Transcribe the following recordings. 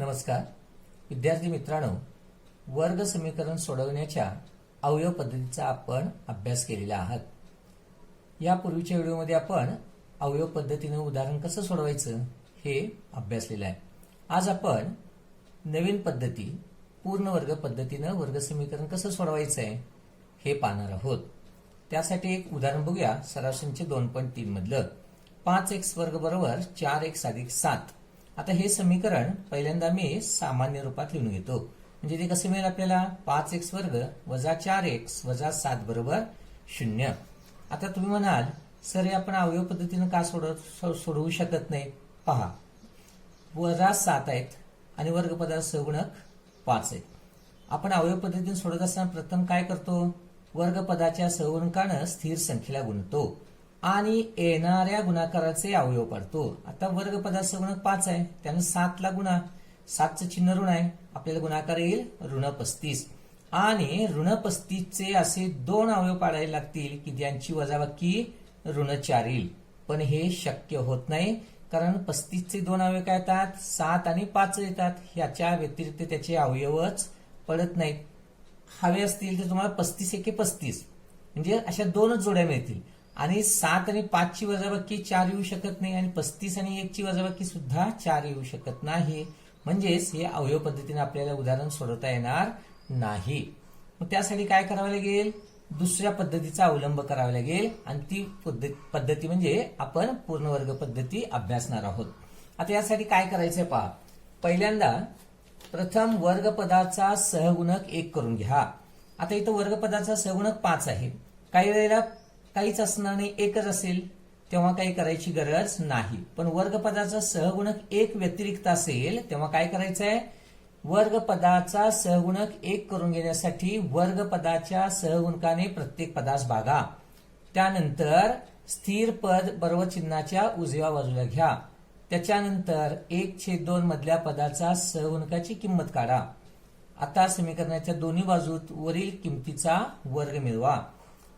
नमस्कार. विद्यार्थी मित्रांनो वर्ग समीकरण सोडवण्याच्या अवयव पद्धतीचा आपण अभ्यास केलेला आहात. यापूर्वीच्या व्हिडिओमध्ये आपण अवयव पद्धतीनं उदाहरण कसं सोडवायचं हे अभ्यासलेलं आहे. आज आपण नवीन पद्धती पूर्ण वर्ग पद्धतीनं वर्ग समीकरण कसं सोडवायचं आहे हे पाहणार आहोत. त्यासाठी एक उदाहरण बघूया. सरासरीचे दोन पॉईंट तीन मधलं. पाच एक्स वर्ग बरोबर चार एक्स अधिक सात. आता हे समीकरण पहिल्यांदा मी सामान्य रूपात लिहून घेतो. म्हणजे ते कसं मिळेल आपल्याला? पाच एक्स वर्ग वजा चार एक्स वजा सात बरोबर शून्य. आता तुम्ही म्हणाल सर हे आपण अवयव पद्धतीनं का सोडव सो- सोडवू शकत नाही? पहा. वजा सात आहेत आणि वर्गपदा सगुणक पाच आहेत. आपण अवयव पद्धतीने सोडत असताना प्रथम काय करतो? वर्गपदाच्या सहगुणकानं स्थिर संख्येला गुणतो. आणि येणाऱ्या गुणाकाराचे अवयव पाडतो. आता वर्गपदा गुणक पाच आहे. त्यानं सातला गुणा. सातचं चिन्ह ऋण आहे. आपल्याला गुणाकार येईल ऋण पस्तीस. आणि ऋण पस्तीसचे असे दोन अवयव पाडायला लागतील की ज्यांची वजाबाकी ऋण चार येईल. पण हे शक्य होत नाही कारण पस्तीसचे दोन अवयव काय येतात? सात आणि पाच येतात. ह्याच्या व्यतिरिक्त त्याचे अवयवच पडत नाहीत. हवे असतील तर तुम्हाला पस्तीस एके पस्तीस. म्हणजे अशा दोनच जोड्या मिळतील. आणि सात आणि पाचची वजाबाकी चार येऊ शकत नाही आणि पस्तीस आणि एकची वजाबाकी सुद्धा चार येऊ शकत नाही. म्हणजेच हे अवयव पद्धतीने आपल्याला उदाहरण सोडवता येणार नाही. मग त्यासाठी काय करावं लागेल? दुसऱ्या पद्धतीचा अवलंब करावा लागेल आणि ती पद्धत- पद्धती म्हणजे आपण पूर्णवर्ग पद्धती अभ्यासणार आहोत. आता यासाठी काय करायचंय पहा. पहिल्यांदा प्रथम वर्गपदाचा सहगुणक एक करून घ्या. आता इथं वर्गपदाचा सहगुणक पाच आहे. काही वेळेला काहीच असणार नाही एकच असेल तेव्हा काही करायची गरज नाही. पण वर्गपदाचा सहगुणक एक व्यतिरिक्त असेल तेव्हा काय करायचं आहे वर्गपदाचा सहगुणक एक करून घेण्यासाठी वर्गपदाच्या सहगुणकाने प्रत्येक पदास भागा त्यानंतर स्थिर पद बरोबर चिन्हाच्या उजव्या बाजूला घ्या. त्याच्यानंतर एक छेद दोन मधल्या पदाचा सहगुणकाची किंमत काढा. आता समीकरणाच्या दोन्ही बाजूत वरील किमतीचा वर्ग मिळवा.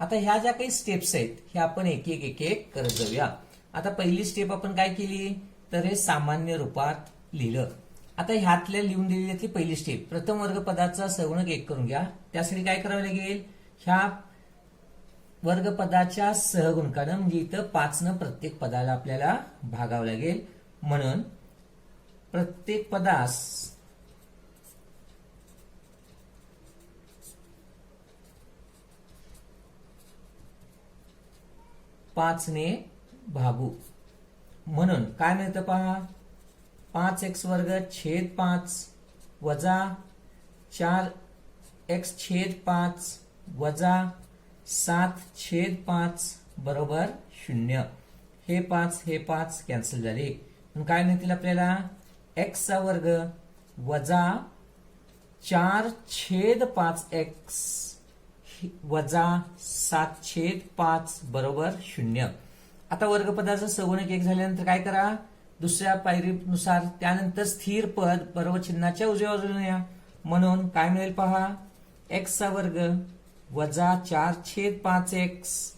आता ह्या ज्या काही स्टेप्स आहेत ह्या आपण एक एक एक एक करत जाऊया. आता पहिली स्टेप आपण काय केली? तर हे सामान्य रूपात लिहिलं. आता ह्यातल्या लिहून दिलेली पहिली स्टेप प्रथम वर्ग पदाचा सहगुणक एक करून घ्या. त्यासाठी काय करावं लागेल? ह्या वर्गपदाच्या सहगुणकानं म्हणजे इथं पाचनं प्रत्येक पदाला आपल्याला भागावं लागेल. म्हणून प्रत्येक पदास पाचने भागू. म्हणून काय मिळतं पहा? पाच एक्स वर्ग छेद पाच वजा चार एक्स छेद पाच वजा सात छेद पाच बरोबर शून्य. हे पाच हे पाच कॅन्सल झाले. काय मिळतील आपल्याला? एक्सचा वर्ग वजा चार छेद पाच एक्स वजा सात छेद पाच बरोबर शून्य. आता वर्गपदाचं सगुणक एक झाल्यानंतर काय करा? दुसऱ्या पायरीनुसार त्यानंतर स्थिर पद बरोबर चिन्हाच्या उजव्या बाजूला या म्हणून काय मिळेल पहा? एक्सचा वर्ग वजा चार छेद पाच एक्स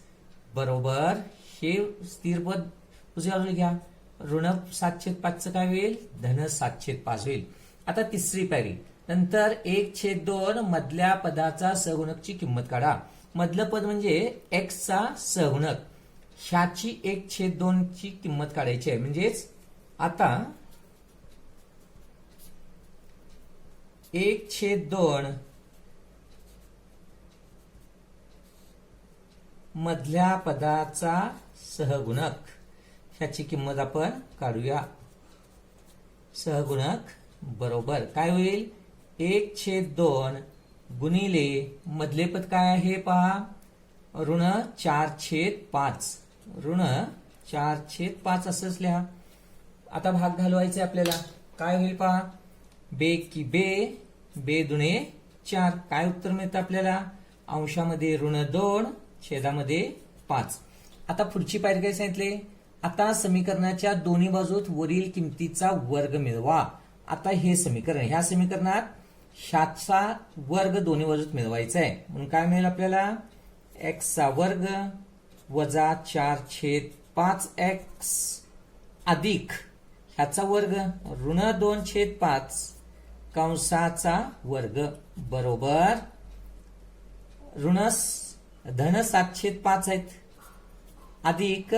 बरोबर हे स्थिर पद उजव्या बाजूला घ्या. ऋण सात छेद पाचचं काय होईल? धन सात छेद पाच होईल. आता तिसरी पायरी. नंतर एक छेद दोन मधल्या पदाचा सहगुणकची किंमत काढा. मधलं पद म्हणजे एक्सचा सहगुणक. ह्याची एक छेद दोन ची किंमत काढायची आहे. म्हणजेच आता एक छेद दोन मधल्या पदाचा सहगुणक. ह्याची किंमत आपण काढूया. सहगुणक बरोबर. काय होईल? एक छेद दोन गुणिले मधले पद काय आहे पहा? ऋण चार छेद पाच. ऋण चार छेद पाच असंच लिहा. आता भाग घालवायचे आपल्याला. काय होईल पहा? बे की बे बे दुणे चार. काय उत्तर मिळतं आपल्याला? अंशामध्ये ऋण दोन छेदामध्ये पाच. आता पुढची पायरी काय सांगितले? आता समीकरणाच्या दोन्ही बाजूत वरील किमतीचा वर्ग मिळवा. आता हे समीकरण. ह्या समीकरणात सातचा वर्ग दोन्ही बाजूत मिळवायचा आहे. म्हणून काय मिळेल आपल्याला? एक्सचा वर्ग वजा चार छेद पाच एक्स अधिक ह्याचा वर्ग. ऋण दोन छेद पाच कंसाचा वर्ग. बरोबर? ऋण धन सात छेद पाच आहेत. अधिक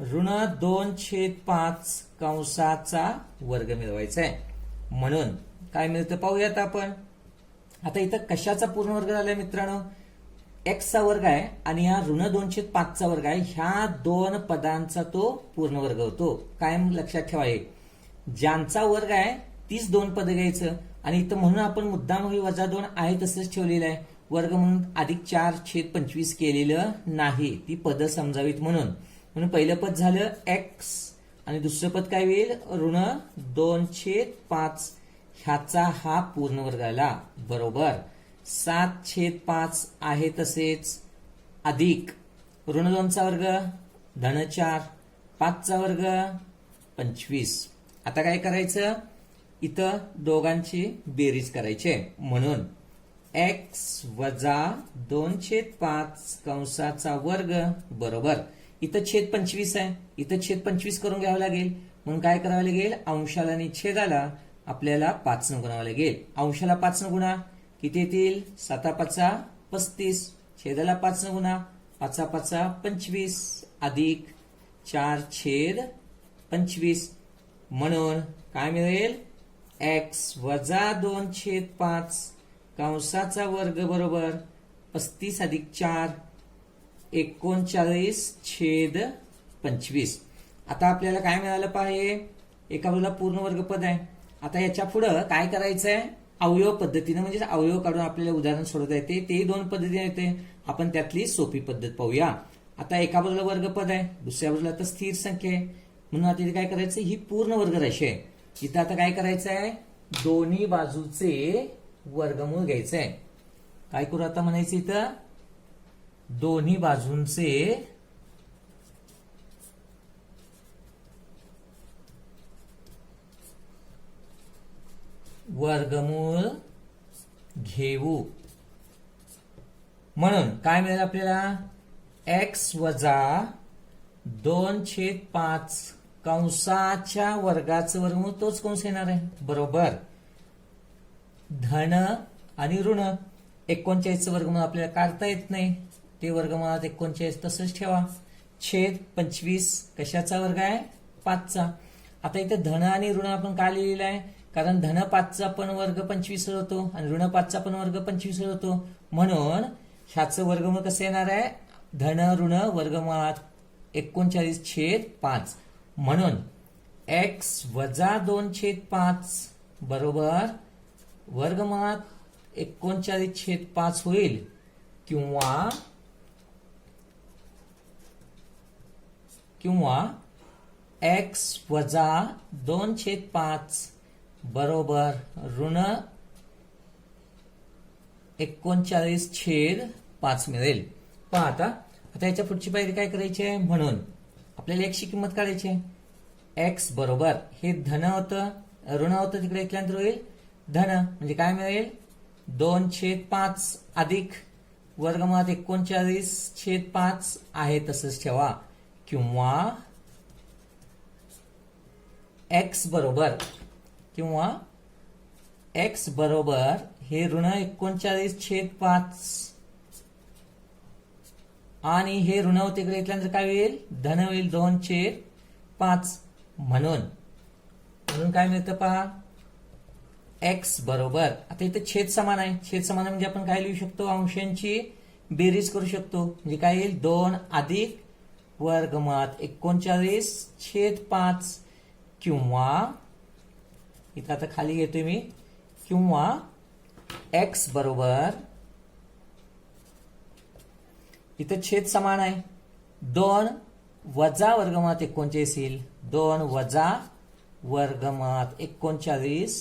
ऋण दोन छेद पाच कंसाचा वर्ग मिळवायचा आहे. म्हणून काय मिळतं पाहूयात आपण. आता इथं कशाचा पूर्ण वर्ग झालाय मित्रांनो? एक्सचा वर्ग आहे आणि हा ऋण दोनशे पाचचा वर्ग आहे. ह्या दोन पदांचा तो पूर्ण वर्ग होतो. कायम लक्षात ठेवा हे. ज्यांचा वर्ग आहे तीच दोन पद घ्यायचं. आणि इथं म्हणून आपण मुद्दाम वजा दोन आहे तसंच ठेवलेलं आहे. वर्ग म्हणून अधिक चार छेद पंचवीस केलेलं नाही. ती पद समजावीत म्हणून. म्हणून पहिलं पद झालं एक्स आणि दुसरं पद काय होईल? ऋण दोन छेद पाच ह्याचा हा पूर्ण वर्ग आला बरोबर सात छेद पाच आहे तसेच अधिक ऋण दोनचा वर्ग धन चार पाचचा वर्ग पंचवीस. आता काय करायचं? इथं दोघांची बेरीज करायची. आहे. म्हणून एक्स वजा दोन छेद पाच कंसाचा वर्ग बरोबर. इथं छेद पंचवीस आहे. इथं छेद पंचवीस करून घ्यावं लागेल. म्हणून काय करावं लागेल? अंशाला आणि छेदाला आपल्याला पाचनं गुणावं लागेल. अंशाला पाचनं गुणा. किती येतील? साता पाचा पस्तीस. छेदाला पाचनं गुणा. पाचा पाचा पंचवीस. अधिक चार छेद पंचवीस. म्हणून काय मिळेल? एक्स वजा दोन छेद पाच. कंसाचा वर्ग बरोबर पस्तीस अधिक चार. एकोणचाळीस छेद पंचवीस. आता आपल्याला काय मिळालं पाहिजे एका बाजूला पूर्ण वर्ग पद आहे. आता याच्या पुढं काय करायचं आहे अवयव पद्धतीनं म्हणजे अवयव काढून आपल्याला उदाहरण सोडवता येते. तेही दोन पद्धतीने येते. आपण त्यातली सोपी पद्धत पाहूया. आता एका बाजूला वर्गपद आहे दुसऱ्या बाजूला तर स्थिर संख्या आहे. म्हणून आता इथे काय करायचं ही पूर्ण वर्ग राशी आहे. इथं आता काय करायचं आहे दोन्ही बाजूचे वर्गमूळ घ्यायचं आहे काय करू आता म्हणायचं इथं? दोन्ही बाजूंचे वर्गमूळ घेऊ. म्हणून काय मिळेल आपल्याला? एक्स वजा दोन छेद पाच कंसाच्या वर्गाचं वर्गमूळ तोच कंस येणार आहे. बरोबर. धन आणि ऋण एकोणचाळीसचं वर्गमूळ आपल्याला काढता येत नाही. ते वर्गमुळात एकोणचाळीस तसंच ठेवा. छेद पंचवीस कशाचा वर्ग आहे? पाचचा. आता इथे धन आणि ऋण आपण काय लिहिलेलं आहे? कारण धन पाचचा पण वर्ग पंचवीस होतो आणि ऋण पाचचा पण वर्ग पंचवीस होतो. म्हणून ह्याचं वर्गमूळ कसं येणार आहे? धन ऋण वर्गमुळात एकोणचाळीस छेद पाच. म्हणून एक्स वजा दोन छेद पाच बरोबर वर्गमुळात एकोणचाळीस छेद पाच होईल. किंवा किंवा एक्स वजा दोन छेद पाच बरोबर. ऋण एकोणचाळीस छेद पाच मिळेल. पहा आता. आता याच्या पुढची पायरी काय करायची आहे? म्हणून. आपल्याला एकशी किंमत काढायची आहे. एक्स बरोबर. हे धन होतं ऋण होतं तिकडे एकल्यानंतर होईल. धन म्हणजे काय मिळेल? दोन छेद पाच अधिक वर्गमुळात एकोणचाळीस छेद पाच आहे तसंच ठेवा. किंवा एक्स बरोबर. किंवा एक्स बरोबर हे ऋण एकोणचाळीस छेद पाच. आणि हे ऋण तिकडे घेतल्यानंतर काय होईल? धन होईल दोन छेद पाच. म्हणून म्हणून काय मिळतं पहा? एक्स बरोबर आता इथे छेद समान आहे. छेद समान म्हणजे आपण काय लिहू शकतो? अंशांची बेरीज करू शकतो. म्हणजे काय येईल? दोन अधिक वर्गमात एकोणचाळीस छेद पाच किंवा इथं आता खाली घेतोय मी. किंवा एक्स बरोबर इथं छेद समान आहे. दोन वजा वर्गमात एकोणचाळीस येईल. दोन वजा वर्गमात एकोणचाळीस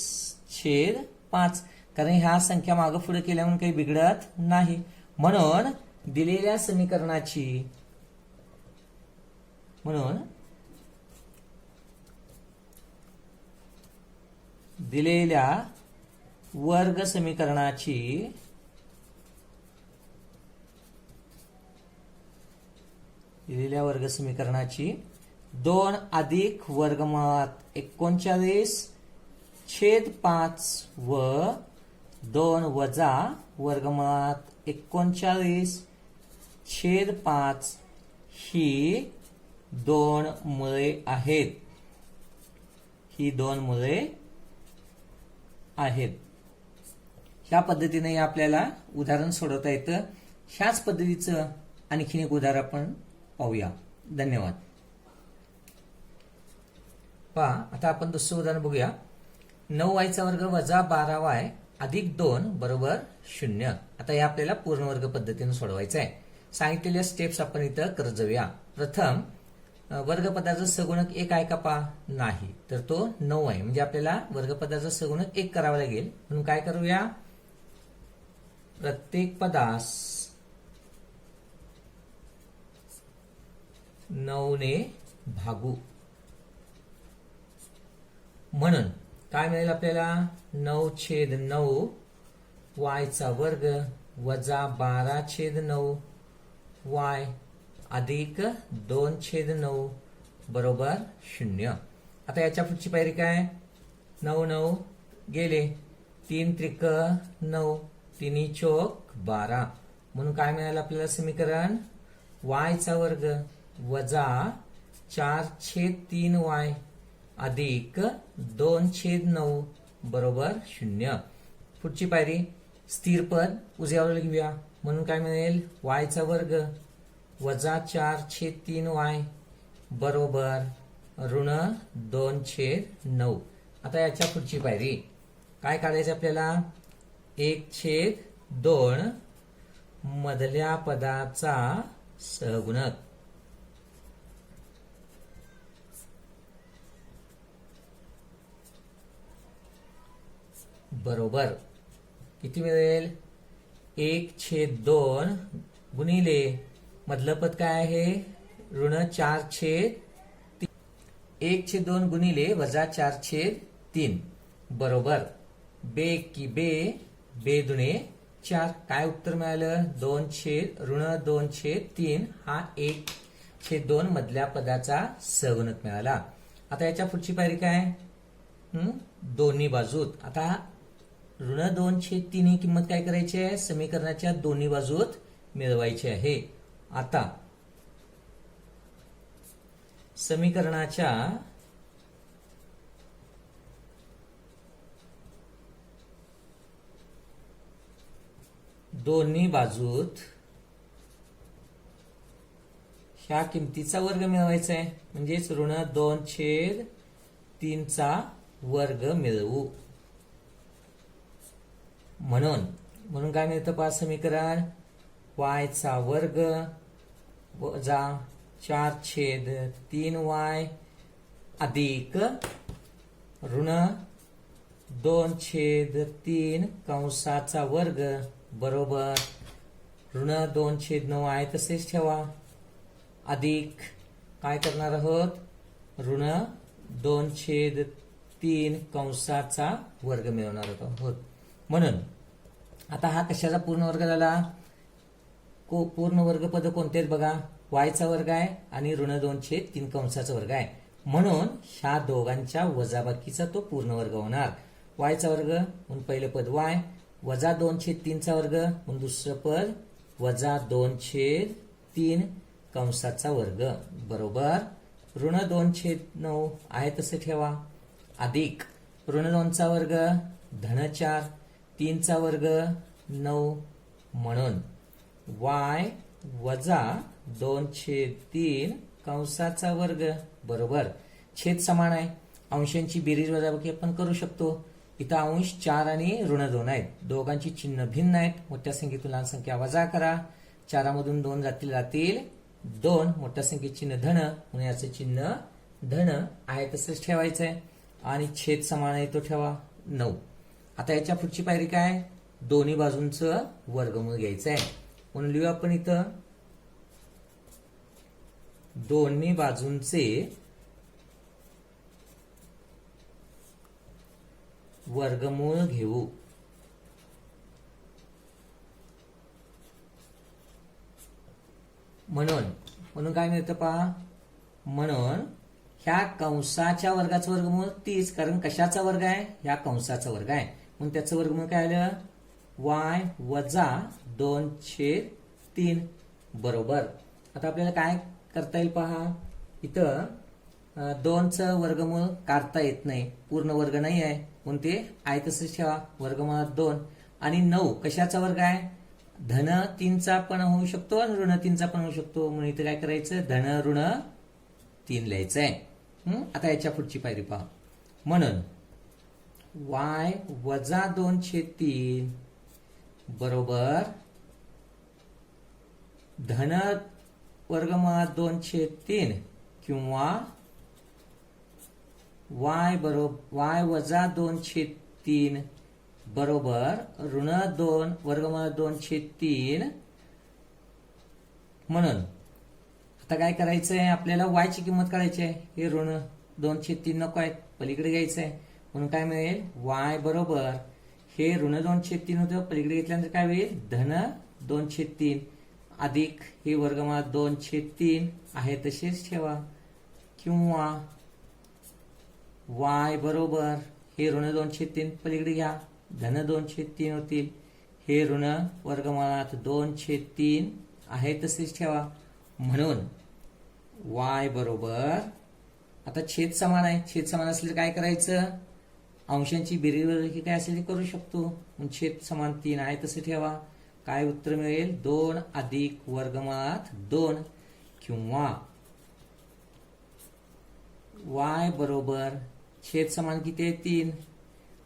छेद पाच. कारण ह्या संख्या मागं पुढे केल्या म्हणून काही बिघडत नाही. म्हणून दिलेल्या समीकरणाची म्हणून दिलेल्या वर्ग समीकरणाची दिलेल्या वर्ग समीकरणाची दोन अधिक वर्गमुळात एकोणचाळीस छेद पाच व दोन वजा वर्गमुळात एकोणचाळीस छेद पाच ही दोन मुळे आहेत. ही दोन मुळे आहेत. ह्या पद्धतीने आपल्याला उदाहरण सोडवता येतं. ह्याच पद्धतीचं आणखीन एक उदाहरण आपण पाहूया. धन्यवाद. पहा आता आपण दुसरं उदाहरण बघूया. नऊ वायचा वर्ग वजा बारा वाय अधिक दोन बरोबर शून्य. आता हे आपल्याला पूर्ण वर्ग पद्धतीने सोडवायचं आहे सांगितलेल्या स्टेप्स आपण इथं करत जाऊया. प्रथम वर्गपदाचा सगुणक एक आहे का पा? नाही. तर तो नऊ आहे. म्हणजे आपल्याला वर्गपदाचा सगुणक एक करावा लागेल. म्हणून काय करूया? प्रत्येक पदास नऊने भागू. म्हणून काय मिळेल आपल्याला? नऊ छेद नऊ वायचा वर्ग वजा बारा छेद नऊ वाय अधिक दोन छेद नऊ बरोबर शून्य. आता याच्या पुढची पायरी काय? नऊ नऊ. गेले. तीन त्रिक नऊ. तिन्ही चोक बारा. म्हणून काय मिळालं आपल्याला समीकरण? वायचा वर्ग वजा चार छेद तीन वाय अधिक दोन छेद नऊ बरोबर शून्य. पुढची पायरी स्थिर पद. उजव्यावर घेऊया. म्हणून काय मिळेल? वायचा वर्ग वजा चार छेद तीन वाय बरोबर ऋण दोन छेद नऊ. आता याच्या पुढची पायरी. काय काढायचं आपल्याला? एक छेद दोन मधल्या पदाचा सहगुणक. बरोबर. किती मिळेल? एक छेद दोन गुणिले मधलं पद काय आहे? ऋण चार छेद एक छेद दोन गुणिले वजा चार छेद तीन. बरोबर. बे की बे बे दुणे चार. काय उत्तर मिळालं? दोन छेद ऋण दोन छेद तीन. हा एक छेद दोन मधल्या पदाचा सगुणक मिळाला. आता याच्या पुढची पायरी काय? दोन्ही बाजूत. आता ऋण दोन छेद तीन ही किंमत काय करायची आहे? समीकरणाच्या दोन्ही बाजूत मिळवायची आहे. आता समीकरणाच्या दोन्ही बाजूत ह्या किमतीचा वर्ग मिळवायचा आहे. म्हणजेच ऋण दोन छेद तीनचा वर्ग मिळवू. म्हणून म्हणून काय मिळतं पहा समीकरण? वायचा वर्ग वजा चार छेद तीन वाय अधिक ऋण दोन छेद तीन कंसाचा वर्ग बरोबर. ऋण दोन छेद नऊ आहे तसेच ठेवा. अधिक काय करणार आहोत? ऋण दोन छेद तीन कंसाचा वर्ग मिळवणार आहोत. म्हणून आता हा कशाचा पूर्ण वर्ग झाला? को पूर्ण वर्ग पद कोणते आहेत बघा? वायचा वर्ग आहे आणि ऋण दोन छेद तीन कंसाचा वर्ग आहे. म्हणून ह्या दोघांच्या वजाबाकीचा तो पूर्ण वर्ग होणार. वायचा वर्ग म्हणून पहिले पद वाय वजा दोन छेद तीनचा वर्ग म्हणून दुसरं पद वजा दोन छेद तीन कंसाचा वर्ग. बरोबर? ऋण दोन छेद नऊ आहे तसं ठेवा. अधिक. ऋण दोनचा वर्ग धन चार तीनचा वर्ग नऊ म्हणून. वाय वजा दोन छेद तीन कंसाचा वर्ग. बरोबर. छेद समान आहे. अंशांची बेरीज वजाबाकी आपण करू शकतो. इथं अंश चार आणि ऋण दोन आहेत. दोघांची चिन्ह भिन्न आहेत. मोठ्या संख्येतून लहान संख्या वजा करा. चारामधून दोन जातील जातील. दोन. मोठ्या संख्येत चिन्ह धन. म्हणून याचं चिन्ह धन आहे तसंच ठेवायचं आहे आणि छेद समान आहे तो ठेवा नऊ. आता याच्या पुढची पायरी काय? दोन्ही बाजूंचं वर्गमूळ घ्यायचं आहे म्हणून लिहू आपण इथं. दोन्ही बाजूंचे वर्गमूळ घेऊ. म्हणून म्हणून काय मिळतं पहा? म्हणून ह्या कंसाच्या वर्गाचं वर्गमूळ तीस कारण कशाचा वर्ग आहे? ह्या कंसाचा वर्ग आहे. म्हणून त्याचं वर्गमूळ काय आलं? वाय वजा दोन छेद तीन. बरोबर. आता आपल्याला काय करता येईल पहा? इथं दोनचं वर्गमूळ काढता येत नाही. पूर्ण वर्ग नाही आहे. म्हणून ते आहे तसंच ठेवा. वर्गमुळात दोन. आणि नऊ. कशाचा वर्ग आहे? धन तीनचा पण होऊ शकतो आणि ऋण तीनचा पण होऊ शकतो. म्हणून इथं काय करायचं? धन ऋण तीन लिहायचं आहे आता याच्या पुढची पायरी पहा. म्हणून वाय वजा दोन छेद तीन. बरोबर. धन वर्गमुळात दोनशे तीन किंवा वाय बरोबर वाय वजा दोन तीन बरोबर ऋण दोन वर्गमुळात दोनशे तीन म्हणून. आता काय करायचं आहे आपल्याला वायची किंमत काढायची आहे. हे ऋण दोनशे तीन नको आहेत. पलीकडे घ्यायचं आहे म्हणून काय मिळेल? वाय बरोबर हे ऋण दोनशे तीन होतं. पलीकडे घेतल्यानंतर काय होईल धन दोनशे तीन अधिक हे वर्गमुळात दोनशे तीन आहे तसेच ठेवा. किंवा वाय बरोबर हे ऋण दोनशे तीन पलीकडे घ्या. धन दोनशे तीन होतील हे ऋण वर्गमानात दोनशे तीन आहे तसेच ठेवा. म्हणून वाय बरोबर आता छेद समान आहे. छेद समान असले काय करायचं? अंशांची बेरीज काय असेल ते करू शकतो. छेद समान तीन आहे तसे ठेवा. काय उत्तर मिळेल? दोन अधिक वर्गमुळात दोन किंवा वाय बरोबर छेद समान किती आहे? तीन.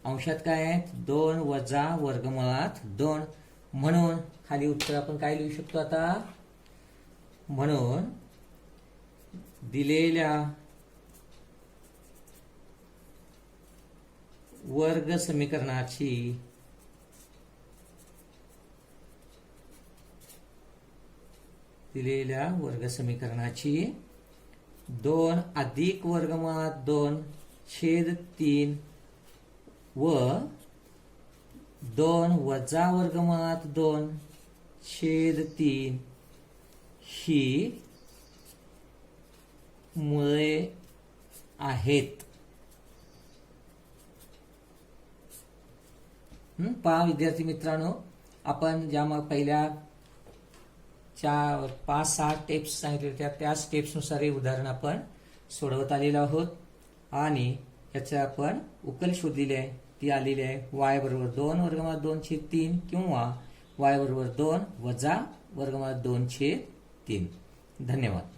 अंशात काय आहेत दोन वजा वर्गमुळात दोन. म्हणून खाली उत्तर आपण काय लिहू शकतो आता? म्हणून दिलेल्या वर्ग समीकरणाची दिलेल्या वर्ग समीकरणाची दोन अधिक वर्गमुळात दोन छेद तीन व दोन वजा वर्गमुळात दोन छेद तीन ही मुळे आहेत. पहा विद्यार्थी मित्रांनो आपण ज्या मग पहिल्या चार पाच सहा स्टेप्स सांगितले होत्या त्या स्टेप्सनुसार हे उदाहरण आपण सोडवत आलेलो आहोत. आणि याचं आपण उकल शोधलेली आहे. ती आलेली आहे वाय बरोबर दोन वर्गमात दोन छेद तीन किंवा वाय बरोबर दोन वजा वर्गमात दोन छेद तीन. धन्यवाद.